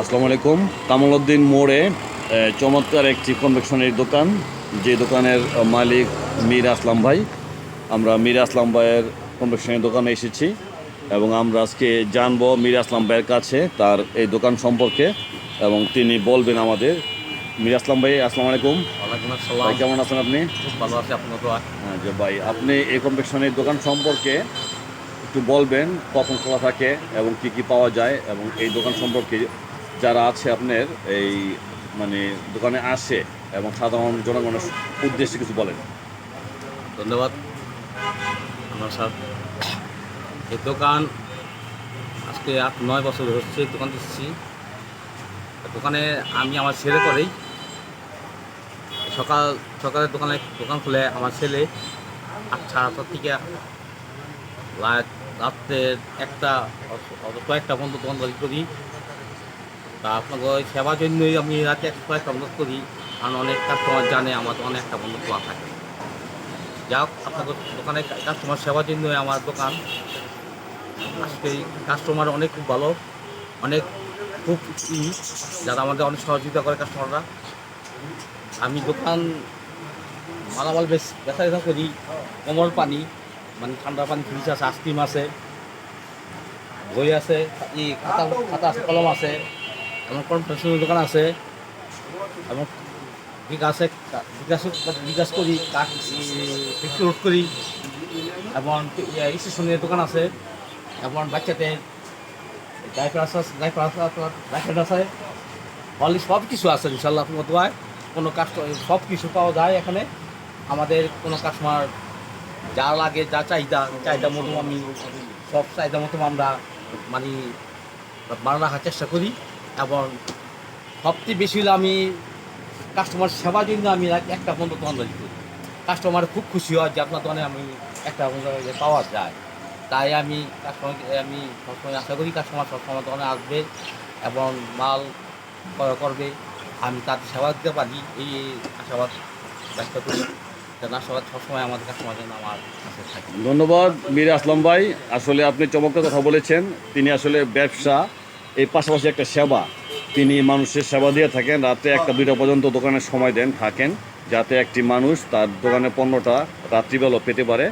আসসালামু আলাইকুম। কামালউদ্দিন মোড়ে চমৎকার একটি কনভেকশনের দোকান যে দোকানের মালিক মীর আসলাম ভাই। আমরা মীর আসলাম ভাইয়ের কনভেকশনের দোকানে এসেছি এবং আমরা আজকে জানব মীর আসলাম ভাইয়ের কাছে তার এই দোকান সম্পর্কে এবং তিনি বলবেন আমাদের। মীর আসলাম ভাই আসসালামু আলাইকুম। ভাই আসসালাম। কেমন আছেন আপনি? ভালো আছে আপনার হ্যাঁ যে ভাই আপনি এই কনভেকশনের দোকান সম্পর্কে একটু বলবেন কখন খোলা থাকে এবং কি কি পাওয়া যায় এবং এই দোকান সম্পর্কে যারা আছে আপনার এই মানে দোকানে আসে এবং সাধারণ জনগণের উদ্দেশ্যে কিছু বলেন। ধন্যবাদ। আমার স্যার, এই দোকান আজকে আট, নয় বছর হচ্ছে দোকান দিচ্ছি। দোকানে আমি আমার ছেলে করেই। সকাল সকালে দোকানে দোকান খুলে আমার ছেলে আটটা আটটার থেকে রাত রাত্রে একটা, কয়েকটা বন্ধ দোকান করি। তা আপনাকে সেবার জন্যই আমি রাতে কয়েকটা বন্ধ করি কারণ অনেক কাস্টমার জানে আমার দোকানে একটা বন্ধ থাকে। যাক আপনাদের দোকানে কাস্টমার সেবার জন্যই আমার দোকান। আজকে কাস্টমার অনেক খুব ভালো অনেক খুব ই, যারা আমাদের অনেক সহযোগিতা করে কাস্টমাররা আমি দোকান মালামাল বেশ বেচা কেচা করি কোমল পানি মানে ঠান্ডা পানি ফ্রিজ আছে আইসক্রিম আছে বই আছে ই খাতা খাতা আছে কলম আছে। এমন কনফেকশনের দোকান আছে। এবং বিকাশে বিকাশ বিকাশ করি কাঠ রোড করি। এবং স্টেশনের দোকান আছে। এবং বাচ্চাদের ডাইপার আছে ডাইপার আছে হলি সব কিছু আছে ইনশাল্লাহ আপনার কোনো কাস্টমার সব কিছু পাওয়া যায় এখানে। আমাদের কোনো কাস্টমার যা লাগে, যা চাহিদা চাহিদা মতো আমি সব চাহিদা মতো আমরা মানে রাখার চেষ্টা করি। এবং সবচেয়ে বেশি হলে আমি কাস্টমার সেবার জন্য আমি একটা পর্যন্ত দোকান করি কাস্টমার খুব খুশি হয় যে আপনার দোকানে আমি একটা পাওয়া যায়। তাই আমি কাস্টমারকে আমি সবসময় আশা করি কাস্টমার সবসময় দোকানে আসবে এবং মাল ক্রয় করবে। আমি তাদের সেবা দিতে পারি। এই আশাবাদ ব্যক্ত করি। ধন্যবাদ মীর আসলাম ভাই আসলে আপনি চমৎকার কথা বলেছেন। তিনি আসলে ব্যবসা এই পাশাপাশি একটা সেবা। তিনি মানুষের সেবা দিয়ে থাকেন। রাতে একটা দুইটা পর্যন্ত দোকানে সময় দেন, থাকেন, যাতে একটি মানুষ তার দোকানে পণ্যটা রাত্রিবেলা পেতে পারে।